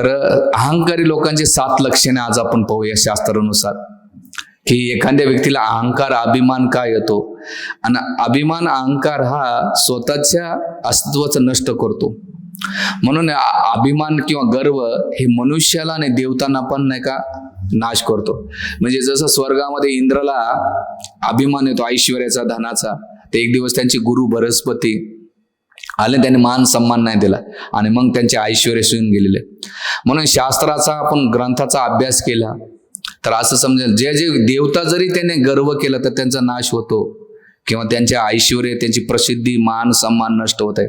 तर अहंकारी लोकांचे सात लक्षणे आज आपण पाहूया शास्त्रानुसार. की एखाद्या व्यक्तीला अहंकार अभिमान का येतो? आणि अभिमान अहंकार हा स्वतःच्या अस्तित्वाचं नष्ट करतो. म्हणून अभिमान किंवा गर्व हे मनुष्याला आणि देवतांना पण नाही का नाश करतो. म्हणजे जसं स्वर्गामध्ये इंद्राला अभिमान येतो ऐश्वर्याचा धनाचा ते एक दिवस त्यांचे गुरु बृहस्पती आले त्यांनी मान सन्मान नाही दिला. आणि मग त्यांचे ऐश्वर शिवून गेलेले. म्हणून शास्त्राचा आपण ग्रंथाचा अभ्यास केला. तर असं समजेल जे जे देवता जरी त्याने गर्व केला तर त्यांचा नाश होतो. किंवा त्यांचे ऐश्वर त्यांची प्रसिद्धी मान सन्मान नष्ट होत आहे.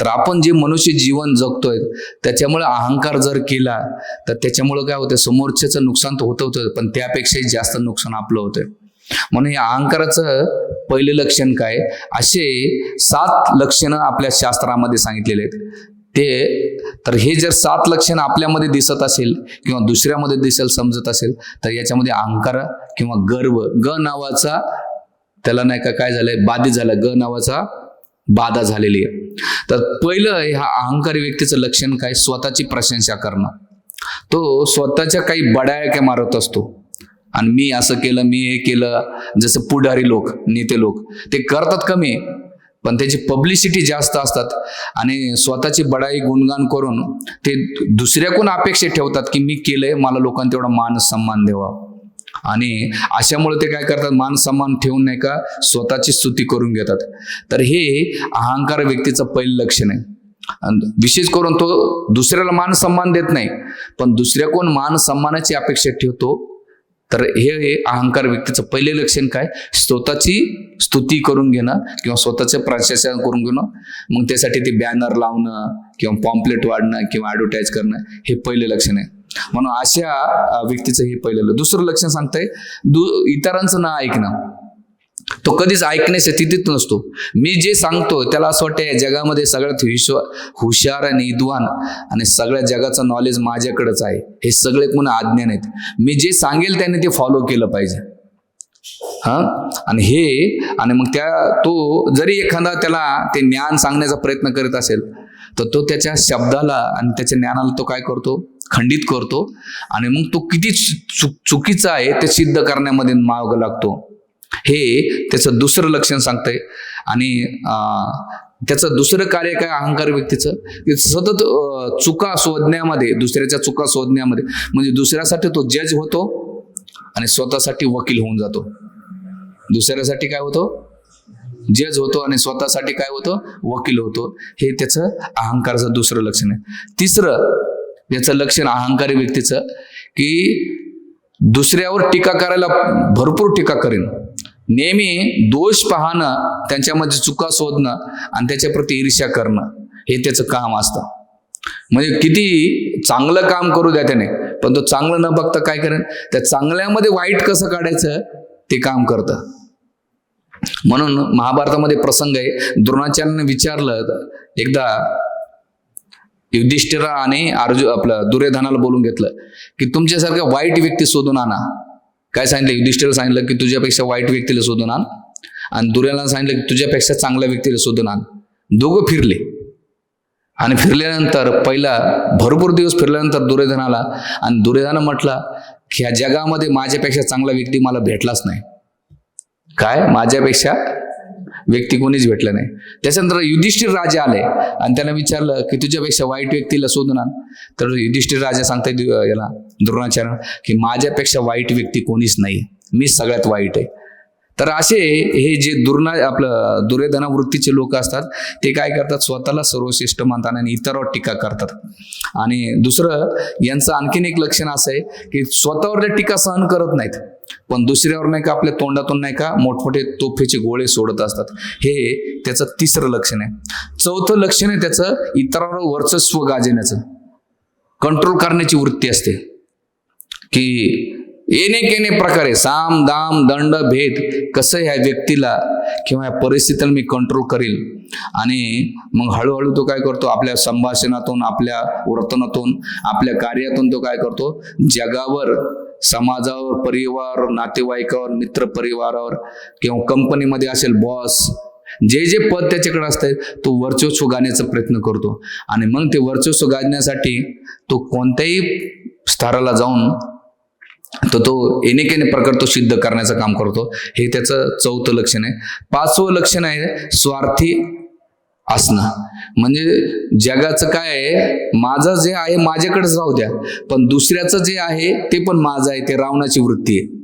तर आपण जे मनुष्य जीवन जगतोय त्याच्यामुळे अहंकार जर केला तर त्याच्यामुळे काय होतं समोरच्याचं नुकसान तर होतं होतं पण त्यापेक्षाही जास्त नुकसान आपलं होतंय. म्हणून या अहंकाराचं पहिले लक्षण काय? असे सात लक्षणं आपल्या शास्त्रामध्ये सांगितलेले आहेत. ते तर हे जर सात लक्षण आपल्यामध्ये दिसत असेल किंवा दुसऱ्यामध्ये दिसेल समजत असेल तर याच्यामध्ये अहंकार किंवा गर्व ग नावाचा त्याला नाही का काय झालंय? बाधित झालं. ग नावाचा बाधा झालेली आहे. तर पहिलं ह्या अहंकारी व्यक्तीचं लक्षण काय? स्वतःची प्रशंसा करणं. तो स्वतःच्या काही बडायक्या मारत असतो. आणि मी असं केलं मी हे केलं. जसं पुढारी लोक नेते लोक ते करतात कमी पण त्याची पब्लिसिटी जास्त असतात. आणि स्वतःची बडाई गुणगान करून ते दुसऱ्याकडून अपेक्षा ठेवतात की मी केलंय मला लोकांना तेवढा मान सन्मान द्यावा. आणि अशामुळे ते काय करतात मान सन्मान ठेवून नाही का स्वतःची स्तुती करून घेतात. तर हे अहंकार व्यक्तीचं पहिलं लक्षण आहे. आणि विशेष करून तो दुसऱ्याला मान सन्मान देत नाही पण दुसऱ्याकून मान सन्मानाची अपेक्षा ठेवतो. तर हे हे अहंकार व्यक्तीचं पहिले लक्षण काय? स्वतःची स्तुती करून घेणं किंवा स्वतःचं प्रशासन करून घेणं. मग त्यासाठी ते बॅनर लावणं किंवा पॉम्पलेट वाढणं किंवा ॲडव्हर्टाईज करणं हे पहिले लक्षण आहे. म्हणून अशा व्यक्तीचं हे पहिलं दुसरं लक्षण सांगताय दु इतरांचं ना ऐकणं. तो कधीच ऐकण्याच्या स्थितीत नसतो. मी जे सांगतो त्याला असं वाटतं या जगामध्ये सगळ्यात विश्व हुशार आणि विद्वान आणि सगळ्या जगाचं नॉलेज माझ्याकडेच आहे. हे सगळे कोण आज्ञान आहेत मी जे सांगेल त्याने ते फॉलो केलं पाहिजे. हा? आणि हे आणि मग त्या तो जरी एखादा त्याला ते ज्ञान सांगण्याचा प्रयत्न करीत असेल तर तो त्याच्या शब्दाला आणि त्याच्या ज्ञानाला तो काय करतो? खंडित करतो. आणि मग तो किती चुक चुकीचा आहे ते सिद्ध करण्यामध्ये मार्ग लागतो. हे त्याचं दुसरं लक्षण सांगतंय. आणि त्याचं दुसरं कार्य काय अहंकार व्यक्तीचं? सतत चुका शोधण्यामध्ये दुसऱ्याच्या चुका शोधण्यामध्ये म्हणजे दुसऱ्यासाठी तो जज होतो आणि स्वतःसाठी वकील होऊन जातो. दुसऱ्यासाठी काय होतो? जज होतो आणि स्वतःसाठी काय होतं? वकील होतो. हे त्याचं अहंकाराचं दुसरं लक्षण आहे. तिसरं याचं लक्षण अहंकारी व्यक्तीचं की दुसऱ्यावर टीका करायला भरपूर टीका करेन. नेहमी दोष पाहणं त्यांच्यामध्ये चुका शोधणं आणि त्याच्याप्रती ईर्ष्या करणं हे त्याचं काम असतं. म्हणजे किती चांगलं काम करू द्या त्याने पण तो चांगलं न बघता काय करेन? त्या चांगल्यामध्ये वाईट कसं काढायचं? ते काम करतं. म्हणून महाभारतामध्ये प्रसंग आहे द्रोणाचार्याने विचारलं एकदा युधिष्ठिरा आणि अर्जुन आपलं दुर्योधनाला बोलून घेतलं की तुमच्यासारख्या वाईट व्यक्ती शोधून आणा. काय सांगितलं? युधिष्ठिरा सांगितलं की तुझ्यापेक्षा वाईट व्यक्तीला शोधून आण. आणि दुर्याला सांगितलं की तुझ्यापेक्षा चांगल्या व्यक्तीला शोधून आण. दोघं फिरले. आणि फिरल्यानंतर पहिला भरपूर दिवस फिरल्यानंतर दुर्योधनाला आणि दुर्योधन म्हटला की ह्या जगामध्ये माझ्यापेक्षा चांगला व्यक्ती मला भेटलाच नाही. काय? माझ्यापेक्षा व्यक्ती कोणीच भेटलं नाही. त्याच्यानंतर युधिष्ठिर राजा आले. आणि त्याला विचारलं की तुझ्यापेक्षा वाईट व्यक्तीला शोधून आण. तर युधिष्ठिर राजा सांगताय याला द्रोणाचार्य की माझ्यापेक्षा वाईट व्यक्ती कोणीच नाही मी सगळ्यात वाईट आहे. तर असे हे जे दुर्ना आपलं दुर्योधना वृत्तीचे लोक असतात ते काय करतात? स्वतःला सर्वश्रेष्ठ मानतात आणि इतरावर टीका करतात. आणि दुसरं यांचं आणखीन एक लक्षण असं आहे की स्वतःवर ते टीका सहन करत नाहीत. पण दुसऱ्यावर नाही का? आपल्या तोंडातून नाही का? मोठमोठे तोफेचे गोळे सोडत असतात. हे त्याचं तिसरं लक्षण आहे. चौथं लक्षण आहे त्याचं इतरांवर वर्चस्व गाजण्याचं कंट्रोल करण्याची वृत्ती असते. की येणे केणे प्रकारे साम दाम दंड भेद कसं ह्या व्यक्तीला किंवा या परिस्थितीला मी कंट्रोल करील आणि मग हळूहळू तो काय करतो? आपल्या संभाषणातून आपल्या वर्तनातून आपल्या कार्यातून तो काय करतो? जगावर समाजावर परिवार नातेवाईकावर मित्र परिवारावर किंवा कंपनीमध्ये असेल बॉस जे जे पद त्याच्याकडे असतंय तो वर्चस्व गाण्याचा प्रयत्न करतो. आणि मग ते वर्चस्व गाजण्यासाठी तो कोणत्याही स्तराला जाऊन तर तो एनेकेने प्रकार तो सिद्ध करण्याचं काम करतो. हे त्याचं चौथं लक्षण आहे. पाचवं लक्षण आहे स्वार्थी असणं. म्हणजे जगाचं काय आहे? माझं जे आहे माझ्याकडेच राहू द्या. पण दुसऱ्याचं जे आहे ते पण माझं आहे. ते रावणाची वृत्ती आहे.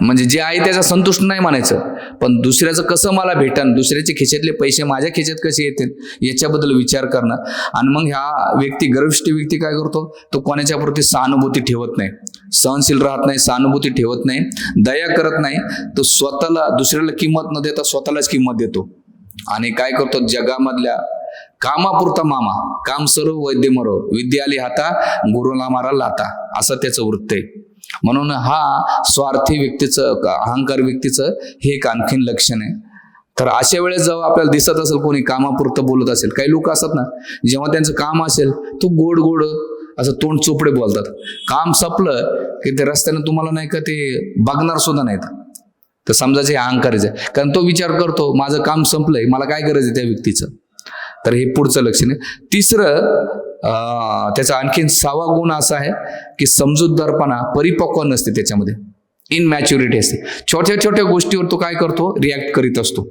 म्हणजे जे आहे त्याचा संतुष्ट नाही म्हणायचं. पण दुसऱ्याचं कसं मला भेटन? दुसऱ्याचे खिशातले पैसे माझ्या खिशात कसे येतील? याच्याबद्दल विचार करणं. आणि मग ह्या व्यक्ती गर्विष्ठ व्यक्ती काय करतो? तो कोणाच्या प्रती सहानुभूती ठेवत नाही. सहनशील राहत नाही सहानुभूती ठेवत नाही दया करत नाही तो स्वतःला दुसऱ्याला किंमत न देता स्वतःलाच किंमत देतो. आणि काय करतो? जगामधल्या कामापुरता मामा काम सर्व वैद्य मरो विद्या आली हाता गुरुला मारा लाता असं त्याचं वृत्त आहे. म्हणून हा स्वार्थी व्यक्तीचं अहंकार व्यक्तीचं हे एक आणखीन लक्षण आहे. तर अशा वेळेस जेव्हा आपल्याला दिसत असेल कोणी कामापुरतं बोलत असेल काही लोक असतात ना जेव्हा त्यांचं काम असेल तो गोड गोड असं तोंड चोपडे बोलतात. काम संपलं की ते रस्त्यानं तुम्हाला नाही का ते बघणार सुद्धा नाहीत. तर समजायचं हे अहंकारायचं आहे. कारण तो विचार करतो माझं काम संपलंय मला काय गरज आहे त्या व्यक्तीचं? तर हे पुढचं लक्षण आहे. तिसरं त्याचा आणखीन सहावा गुण असा आहे की समजूतदारपणा परिपक्व नसते त्याच्यामध्ये. इनमॅच्युरिटी असते. छोट्या छोट्या गोष्टीवर तो काय करतो? रिॲक्ट करीत असतो.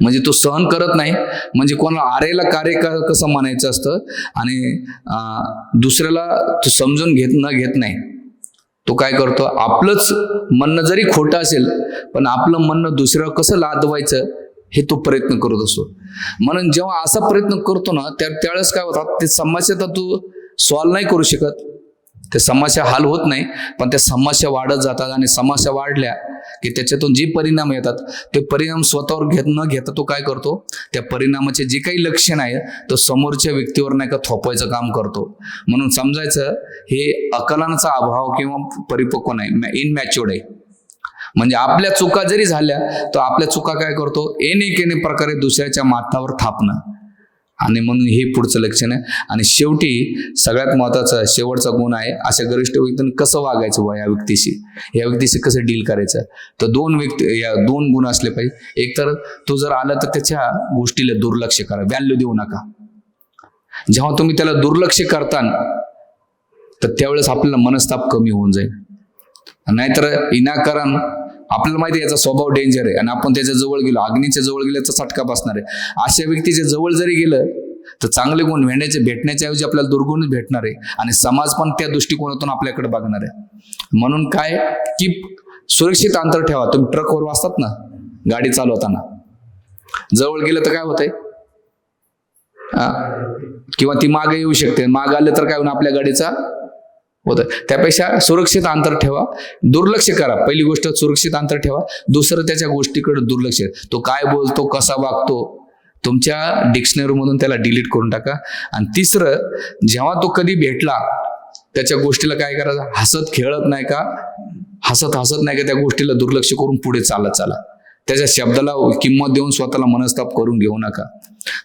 म्हणजे तो सहन करत नाही. म्हणजे कोणाला आरेला कार्य कसं म्हणायचं असतं? आणि दुसऱ्याला तो समजून घेत न घेत नाही. तो काय करतो? आपलंच म्हणणं जरी खोटं असेल पण आपलं म्हणणं दुसऱ्यावर कसं लादवायचं हे तो प्रयत्न करत असतो. म्हणून जेव्हा असा प्रयत्न करतो ना त्या त्यावेळेस काय होतात ते समस्या तर तू सॉल्व्ह नाही करू शकत. त्या समस्या हाल होत नाही पण त्या समस्या वाढत जातात आणि समस्या वाढल्या की त्याच्यातून जे परिणाम येतात ते परिणाम स्वतःवर घेत न घेता तो काय करतो? त्या परिणामाचे जे काही लक्षण आहे तो समोरच्या व्यक्तीवर नाही का थोपायचं काम करतो. म्हणून समजायचं हे अकलनाचा अभाव किंवा परिपक्व नाही इनमॅच्युअर्ड आहे. म्हणजे आपल्या चुका जरी झाल्या तर आपल्या चुका काय करतो? एन एक प्रकारे दुसऱ्याच्या माथावर थापणं. आणि म्हणून हे पुढचं लक्षण आहे. आणि शेवटी सगळ्यात महत्त्वाचा शेवटचा गुण आहे अशा गरिष्ठ व्यक्तीने कसं वागायचं बा या व्यक्तीशी? या व्यक्तीशी कसं डील करायचं? तर दोन व्यक्ती या दोन गुण असले पाहिजे. एक तर तो जर आला तर त्याच्या गोष्टीला दुर्लक्ष करा व्हॅल्यू देऊ नका. जेव्हा तुम्ही त्याला दुर्लक्ष करता तर त्यावेळेस आपल्याला मनस्ताप कमी होऊन जाईल. नाहीतर इनाकारण आपल्याला माहिती आहे याचा स्वभाव डेंजर आहे. आणि आपण त्याच्याजवळ गेलो अग्नीच्या जवळ गेल्याचा चटका बसणार आहे. अशा व्यक्तीच्या जवळ जरी गेलं तर चांगले गुण भेटण्याचे भेटण्याच्या ऐवजी आपल्याला दुर्गुणच भेटणार आहे. आणि समाज पण त्या दृष्टिकोनातून आपल्याकडे बघणार आहे. म्हणून काय? की सुरक्षित अंतर ठेवा. तुम्ही ट्रकवर वाचतात ना गाडी चालवताना. जवळ गेलं तर काय होतंय? किंवा ती मागे येऊ शकते. माग आलं तर काय होणार आपल्या गाडीचा होतं. त्यापेक्षा सुरक्षित अंतर ठेवा. दुर्लक्ष करा. पहिली गोष्ट सुरक्षित अंतर ठेवा. दुसरं त्याच्या गोष्टीकडे दुर्लक्ष. तो काय बोलतो कसा वागतो तुमच्या डिक्शनरीमधून त्याला डिलीट करून टाका. आणि तिसरं जेव्हा तो कधी भेटला त्याच्या गोष्टीला काय करायचं? हसत खेळत नाही का? हसत हसत नाही का त्या गोष्टीला दुर्लक्ष करून पुढे चालत चाला. त्याच्या शब्दाला किंमत देऊन स्वतःला मनस्ताप करून घेऊ नका.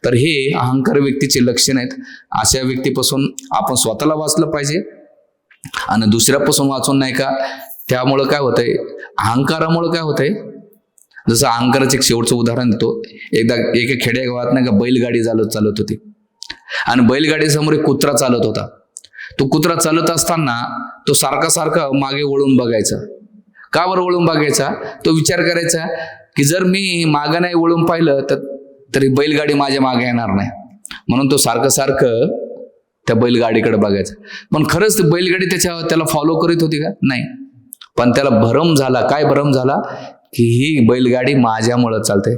तर हे अहंकार व्यक्तीचे लक्षण आहेत. अशा व्यक्तीपासून आपण स्वतःला वाचलं पाहिजे. आणि दुसऱ्यापासून वाचून नाही का? त्यामुळं काय होतंय? अहंकारामुळं काय होतंय? जसं अहंकाराचं एक शेवटचं उदाहरण देतो. एकदा एका खेडेगावात नाही का बैलगाडी चालत चालत होती. आणि बैलगाडीसमोर एक कुत्रा चालत होता. तो कुत्रा चालत असताना तो सारखा सारखा मागे वळून बघायचा. का बरं वळून बघायचा? तो विचार करायचा की जर मी मागं नाही वळून पाहिलं तर तरी बैलगाडी माझ्या मागे येणार नाही. म्हणून तो सारखं सारखं त्या बैलगाडीकडे बघायचं. पण खरंच ती बैलगाडी त्याच्या त्याला फॉलो करीत होती का? नाही. पण त्याला भरम झाला. काय भरम झाला? की ही बैलगाडी माझ्यामुळं चालते.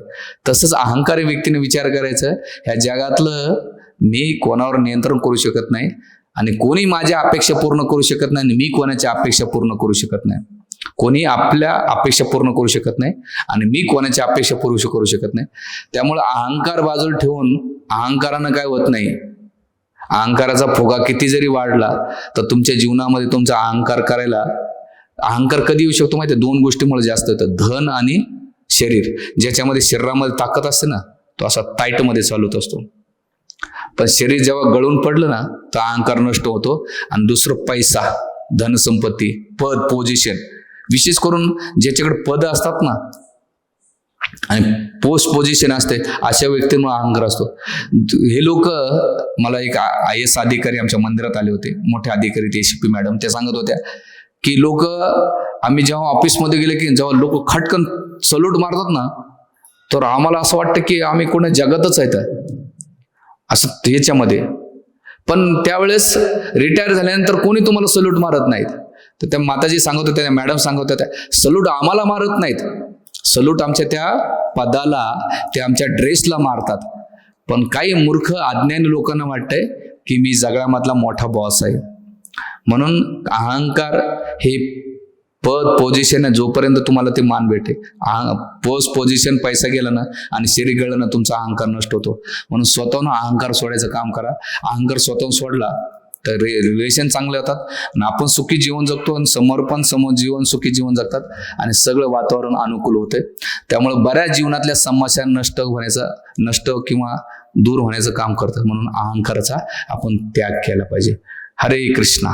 तसंच अहंकारी व्यक्तीने विचार करायचं ह्या जगातलं मी कोणावर नियंत्रण करू शकत नाही आणि कोणी माझ्या अपेक्षा पूर्ण करू शकत नाही आणि मी कोणाच्या अपेक्षा पूर्ण करू शकत नाही. कोणी आपल्या अपेक्षा पूर्ण करू शकत नाही आणि मी कोणाच्या अपेक्षा पूर्ण करू शकत नाही. त्यामुळे अहंकार बाजूला ठेवून अहंकारानं काय होत नाही. अहंकाराचा फुगा किती जरी वाढला तर तुमच्या जीवनामध्ये तुमचा अहंकार करायला अहंकार कधी येऊ शकतो माहिती दोन गोष्टीमुळे जास्त होतं धन आणि शरीर. ज्याच्यामध्ये शरीरामध्ये ताकद असते ना तो असा टाईटमध्ये चालवत असतो. पण शरीर जेव्हा गळून पडलं ना तर अहंकार नष्ट होतो. आणि दुसरं पैसा धनसंपत्ती पद पोझिशन विशेष करून ज्याच्याकडे पद असतात ना आणि पोस्ट पोझिशन असते अशा व्यक्तीमुळे अहंकार असतो हे लोक मला एक आय एस अधिकारी आमच्या मंदिरात आले होते. मोठे अधिकारी ते पी मॅडम त्या सांगत होत्या की लोक आम्ही जेव्हा ऑफिसमध्ये गेले की जेव्हा लोक खटकन सल्यूट मारतात ना तर आम्हाला असं वाटतं की आम्ही कोणा जगातच आहेत. असं ह्याच्यामध्ये. पण त्यावेळेस रिटायर झाल्यानंतर कोणी तुम्हाला सल्यूट मारत नाहीत? तर त्या माताजी सांगत होत्या त्या मॅडम सांगत होत्या सल्यूट आम्हाला मारत नाहीत. सलूट आमच्या त्या पदाला ते आमच्या ड्रेसला मारतात. पण काही मूर्ख अज्ञानी लोकांना वाटतंय की मी जगामधला मोठा बॉस आहे. म्हणून अहंकार हे पद पोझिशन आहे जोपर्यंत तुम्हाला ते मान भेटे पोस्ट पोझिशन पैसा गेला ना आणि शरीर गेलं ना तुमचा अहंकार नष्ट होतो. म्हणून स्वतःहून अहंकार सोडायचं काम करा. अहंकार स्वतःहून सोडला तर रिलेशन चांगले होतात. आणि आपण सुखी जीवन जगतो आणि समोर पण समोर जीवन सुखी जीवन जगतात. आणि सगळं वातावरण अनुकूल होते. त्यामुळे बऱ्याच जीवनातल्या समस्या नष्ट होण्याचा नष्ट किंवा दूर होण्याचं काम करतात. म्हणून अहंकाराचा आपण त्याग केला पाहिजे. हरे कृष्णा.